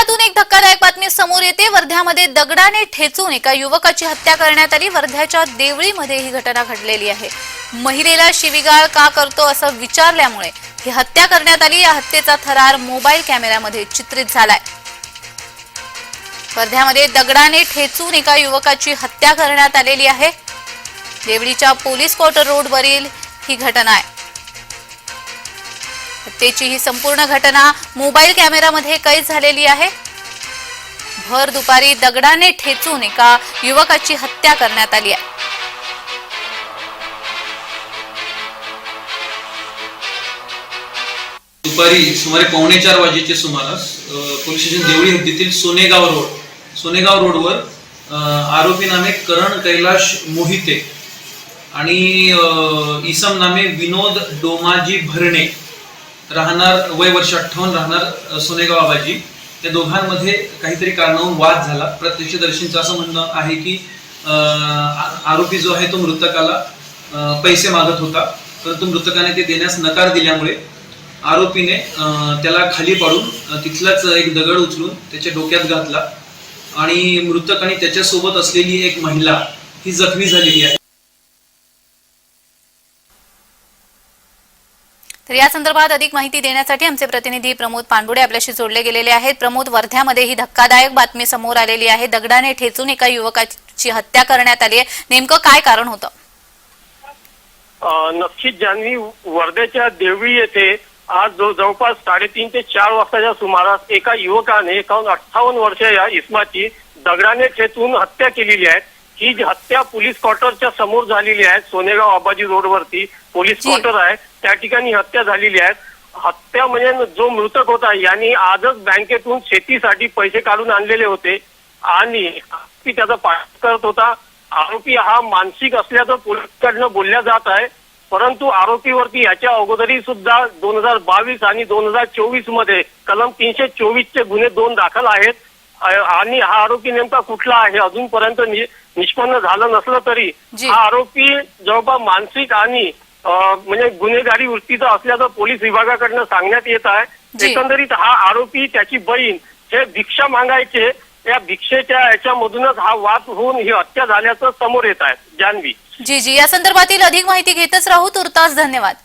वर्ध्यातून एक धक्कादायक बातमी समोर येते. वर्ध्यामध्ये दगडाने ठेचून एका युवकाची हत्या करण्यात आली. वर्ध्याच्या देवळीमध्ये ही घटना घडलेली आहे. महिलेला शिविगाळ का करतो असं विचारल्यामुळे ही हत्या करण्यात आली. या हत्येचा थरार मोबाईल कॅमेऱ्यामध्ये चित्रित झालाय. वर्ध्यामध्ये दगडाने ठेचून एका युवकाची हत्या करण्यात आलेली आहे. देवळीच्या पोलीस क्वार्टर रोडवरील ही घटना आहे. त्याची ही संपूर्ण घटना मोबाईल कॅमेरामध्ये कैद झालेली आहे. भर दुपारी दगडाने ठेचून एका युवकाची हत्या करण्यात आली आहे. दुपारी सुमारे पावणे चार वाजेचे सुमारास पोलीस स्टेशन देवळी हद्दीतील सोनेगाव रोड सोनेगाव रोडवर आरोपी नामे करण कैलाश मोहिते आणि इसम नामे विनोद डोमाजी भरणे. राहणार वय वर्ष अठ्ठावन्न राहणार सोनेगाव आबाजी. त्या दोघांमध्ये काहीतरी कारणावरून वाद झाला. प्रत्यक्षदर्शींचं असं म्हणणं आहे की आ- आरोपी जो आहे तो मृतकाला पैसे मागत होता. परंतु मृतकाने ते देण्यास नकार दिल्यामुळे आरोपीने त्याला खाली पाडून तिथलाच एक दगड उचलून त्याच्या डोक्यात घातला. आणि मृतक आणि त्याच्यासोबत असलेली एक महिला ही जखमी झालेली आहे. तर या संदर्भात अधिक माहिती देण्यासाठी आमचे प्रतिनिधी प्रमोद पांडुडे आपल्याशी जोडले गेलेले आहेत. प्रमोद वर्ध्यामध्ये ही धक्कादायक बातमी समोर आलेली आहे. दगडाने ठेचून एका युवकाची हत्या करण्यात आली आहे. नेमकं काय कारण होतं? नक्कीच जान्हवी वर्ध्याच्या देवळी येथे आज जव- जवळपास साडेतीन ते चार वाजताच्या सुमारास एका युवकाने एकावन्न अठ्ठावन्न वर्ष या इसमाची दगडाने ठेचून हत्या केलेली आहे. ही हत्या पोलीस क्वार्टरच्या समोर झालेली आहे सोनेगाव आबाजी रोडवरती पोलीस. क्वार्टर आहे. त्या ठिकाणी हत्या झालेली आहे. हत्या म्हणजे जो मृतक होता यांनी आजच बँकेतून शेतीसाठी पैसे काढून आणलेले होते. आणि आरोपी त्याचा पाठ करत होता. आरोपी हा मानसिक असल्याचं पोलिसांकडनं बोलल्या जात आहे. परंतु आरोपीवरती याच्या अगोदरही सुद्धा दोन हजार बावीस आणि दोन हजार चोवीसमध्ये कलम तीनशे चोवीस चे गुन्हे दोन दाखल आहेत. आणि हा आरोपी नेमका कुठला आहे? अजूनपर्यंत निष्पन्न झालं नसलं तरी. हा आरोपी जवळपास मानसिक आणि म्हणजे गुन्हेगारी वृत्तीचा असल्याचं पोलीस विभागाकडनं सांगण्यात येत आहे. एकंदरीत हा आरोपी त्याची बहीण हे भिक्षा मागायचे या भिक्षेच्या याच्यामधूनच हा वाद होऊन ही हत्या झाल्याचं समोर येत आहे. जान्हवी जी जी. या संदर्भातील अधिक माहिती घेतच राहू. तुर्तास धन्यवाद.